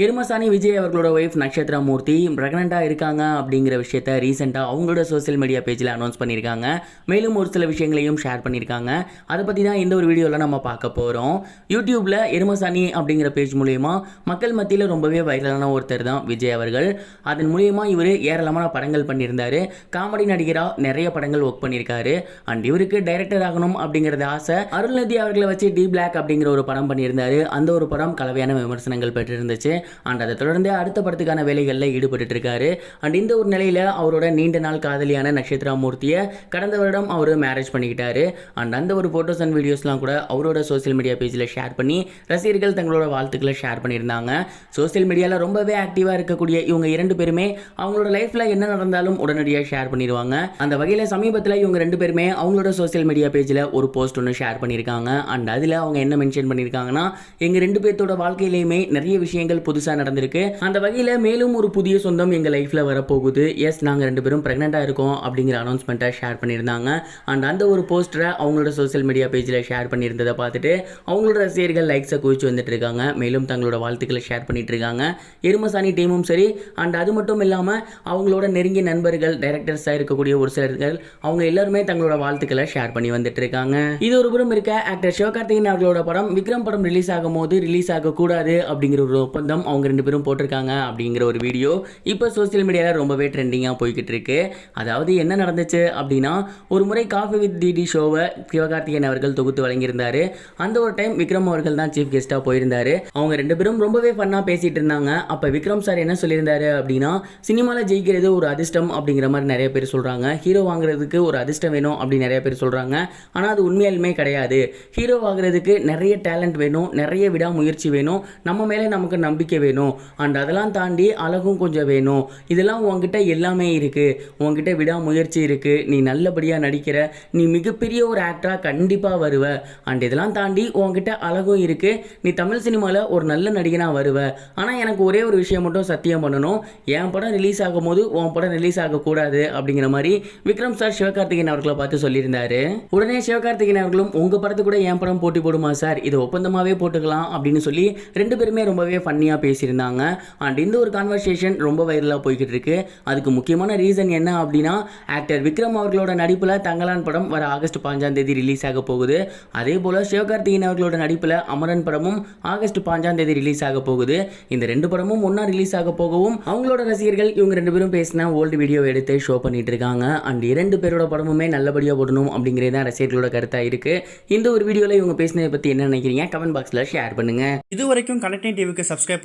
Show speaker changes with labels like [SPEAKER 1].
[SPEAKER 1] எருமசாணி விஜய் அவர்களோட ஒய்ஃப் நட்சத்திரா மூர்த்தி ப்ரெக்னெண்ட்டாக இருக்காங்க அப்படிங்கிற விஷயத்த ரீசெண்டாக அவங்களோட சோஷியல் மீடியா பேஜில் அனௌன்ஸ் பண்ணியிருக்காங்க. மேலும் ஒரு சில விஷயங்களையும் ஷேர் பண்ணியிருக்காங்க. அதை பற்றி தான் இந்த ஒரு வீடியோவில் நம்ம பார்க்க போகிறோம் யூடியூப்பில் எருமசாணி அப்படிங்கிற பேஜ் மூலயமா மக்கள் மத்தியில் ரொம்பவே வைரலான ஒருத்தர் தான் விஜய் அவர்கள். அதன் மூலயமா இவர் ஏராளமான படங்கள் பண்ணியிருந்தாரு. காமெடி நடிகராக நிறைய படங்கள் ஒர்க் பண்ணியிருக்காரு. அண்ட் இவருக்கு டைரக்டர் ஆகணும் அப்படிங்கிறது ஆசை அருள்நிதி அவர்களை வச்சு டி பிளாக் அப்படிங்கிற ஒரு படம் பண்ணியிருந்தாரு. அந்த ஒரு படம் கலவையான விமர்சனங்கள் பெற்றிருந்துச்சு. அண்ட் அதை தொடர்ந்து அடுத்த படத்துக்கான வேலைகளில் ஈடுபட்டு இருக்காரு அண்ட் இந்த ஒரு நிலையில் அவரோட நீண்ட நாள் காதலியான நட்சத்திரா மூர்த்தியை கடந்த வருடம் அவர் மேரேஜ் பண்ணிக்கிட்டாரு. அண்ட் அந்த ஒரு ஃபோட்டோஸ் அண்ட் வீடியோஸ்லாம் கூட அவரோட சோஷியல் மீடியா பேஜில் ஷேர் பண்ணி ரசிகர்கள் தங்களோட வாழ்த்துக்களை ஷேர் பண்ணியிருந்தாங்க. சோஷியல் மீடியாவில் ரொம்பவே ஆக்டிவாக இருக்கக்கூடிய இவங்க இரண்டு பேருமே அவங்களோட லைஃப்பில் என்ன நடந்தாலும் உடனடியாக ஷேர் பண்ணிடுவாங்க. அந்த வகையில் சமீபத்தில் இவங்க ரெண்டு பேருமே அவங்களோட சோஷியல் மீடியா பேஜில் ஒரு போஸ்ட் ஒன்று ஷேர் பண்ணியிருக்காங்க. அண்ட் அதில் அவங்க என்ன மென்ஷன் பண்ணியிருக்காங்கன்னா எங்கள் ரெண்டு பேர்த்தோட வாழ்க்கையிலையுமே நிறைய விஷயங்கள் புதுசாக நடந்திருக்கு. அந்த வகையில் மேலும் ஒரு புதிய சொந்தம் எங்கள் லைஃப்பில் வரப்போகுது. எஸ் நாங்கள் ரெண்டு பேரும் ப்ரெக்னெண்ட்டாக இருக்கோம் அப்படிங்கிற அனௌன்ஸ்மெண்ட்டை ஷேர் பண்ணியிருந்தாங்க. அண்ட் அந்த ஒரு போஸ்டரை அவங்களோட சோஷியல் மீடியா பேஜில் ஷேர் பண்ணியிருந்ததை பார்த்துட்டு அவங்களோட ரசிகர்கள் லைக்ஸை குவிச்சு வந்துட்டு இருக்காங்க. மேலும் தங்களோட வாழ்த்துக்களை ஷேர் பண்ணிட்டு இருக்காங்க. எருமசாணி டீமும் சரி. அண்ட் அது மட்டும் இல்லாமல் அவங்களோட நெருங்கிய நண்பர்கள் டைரக்டர்ஸாக இருக்கக்கூடிய ஒரு சிலர்கள் அவங்க எல்லாருமே தங்களோட வாழ்த்துக்களை ஷேர் பண்ணி வந்துட்டு இருக்காங்க. இது ஒரு புறம் இருக்க ஆக்டர் சிவகார்த்திகேயன் அவர்களோட படம் விக்ரம் படம் ரிலீஸ் ஆகும் போது ரிலீஸ் ஆகக்கூடாது அப்படிங்கிற ஒரு ஒப்பந்தம் அவங்க ரெண்டு பேரும் போட்டிருக்காங்க அப்படிங்கிற ஒரு வீடியோ இப்போ சோசியல் மீடியாவில் ரொம்பவே ட்ரெண்டிங்காக போய்கிட்டு இருக்கு அதாவது என்ன நடந்துச்சு அப்படின்னா ஒரு முறை காஃபி வித் டிடி ஷோவை சிவகார்த்திகேயன் அவர்கள் தொகுத்து வழங்கியிருந்தாரு. அந்த ஒரு டைம் விக்ரம் அவர்கள் தான் சீஃப் கெஸ்ட்டாக போயிருந்தாரு. அவங்க ரெண்டு பேரும் ரொம்பவே ஃபன்னாக பேசிட்டு இருந்தாங்க. அப்போ விக்ரம் சார் என்ன சொல்லியிருந்தாரு அப்படின்னா சினிமாவில் ஜெயிக்கிறது ஒரு அதிர்ஷ்டம் அப்படிங்கிற மாதிரி நிறைய பேர் சொல்கிறாங்க ஹீரோ வாங்குறதுக்கு ஒரு அதிர்ஷ்டம் வேணும் அப்படின்னு நிறைய பேர் சொல்கிறாங்க ஆனால் அது உண்மையாலுமே கிடையாது. ஹீரோ ஆகிறதுக்கு நிறைய டேலண்ட் வேணும் நிறைய விடாமுயற்சி வேணும். நம்ம மேலே நமக்கு நம்பிக்கை வேணும். அண்ட் அதெல்லாம் தாண்டி அழகும் கொஞ்சம் வேணும். இதெல்லாம் உங்ககிட்ட எல்லாமே இருக்குது உங்ககிட்ட விடாமுயற்சி இருக்குது நீ நல்லபடியாக நடிக்கிற நீ மிகப்பெரிய ஒரு ஆக்டராக கண்டிப்பாக வருவ. அண்ட் இதெல்லாம் தாண்டி உங்ககிட்ட அழகும் இருக்குது நீ தமிழ் சினிமாவில் ஒரு நல்ல நடிகனாக வருவ. ஆனால் எனக்கு ஒரே ஒரு விஷயம் மட்டும் சத்தியம் பண்ணணும். என் படம் ரிலீஸ் ஆகும்போது உன் படம் ரிலீஸ் ஆகக்கூடாது அப்படிங்கிற மாதிரி விக்ரம் சார் சிவகார்த்திகேயன் அவர்களை பார்த்து சொல்லியிருந்தாரு. உடனே சிவகார்த்திகேயன் அவர்களும் உங்கள் படத்து கூட என் படம் போட்டி போடுமா சார் இது ஒப்பந்தமாகவே போட்டுக்கலாம். அப்படின்னு சொல்லி ரெண்டு பேருமே ரொம்பவே ஃபன்னியாக பேசியிருந்தாங்க. அண்ட் இந்த ஒரு கான்வர்சேஷன் ரொம்ப வைரலாக போய்கிட்டு இருக்கு அதுக்கு முக்கியமான ரீசன் என்ன அப்படின்னா ஆக்டர் விக்ரம் அவர்களோட நடிப்பில் தங்கலான் படம் வர ஆகஸ்ட் பாஞ்சாம் தேதி ரிலீஸ் ஆக போகுது. அதே போல் சிவகார்த்திகேயன் அவர்களோட நடிப்பில் அமரன் படமும் ஆகஸ்ட் பாஞ்சாம் தேதி ரிலீஸ் ஆக போகுது. இந்த ரெண்டு படமும் ஒன்றா ரிலீஸ் ஆக போகவும் அவங்களோட ரசிகர்கள் இவங்க ரெண்டு பேரும் பேசின ஓல்டு வீடியோ எடுத்து ஷோ பண்ணிட்டு இருக்காங்க அண்ட் இரண்டு பேரோட படமுமே நல்லபடியாக போடணும் அப்படிங்கிறது தான் ரசிகர்களோட கருத்தாக இருக்கு. இந்த ஒரு வீடியோவில் இவங்க பேசினதை பற்றி என்ன நினைக்கிறீங்க? கமெண்ட் பாக்ஸில் ஷேர் பண்ணுங்க.
[SPEAKER 2] இது வரைக்கும் கனெக்டிங் டிவிக்கு சப்ஸ்கிரைப்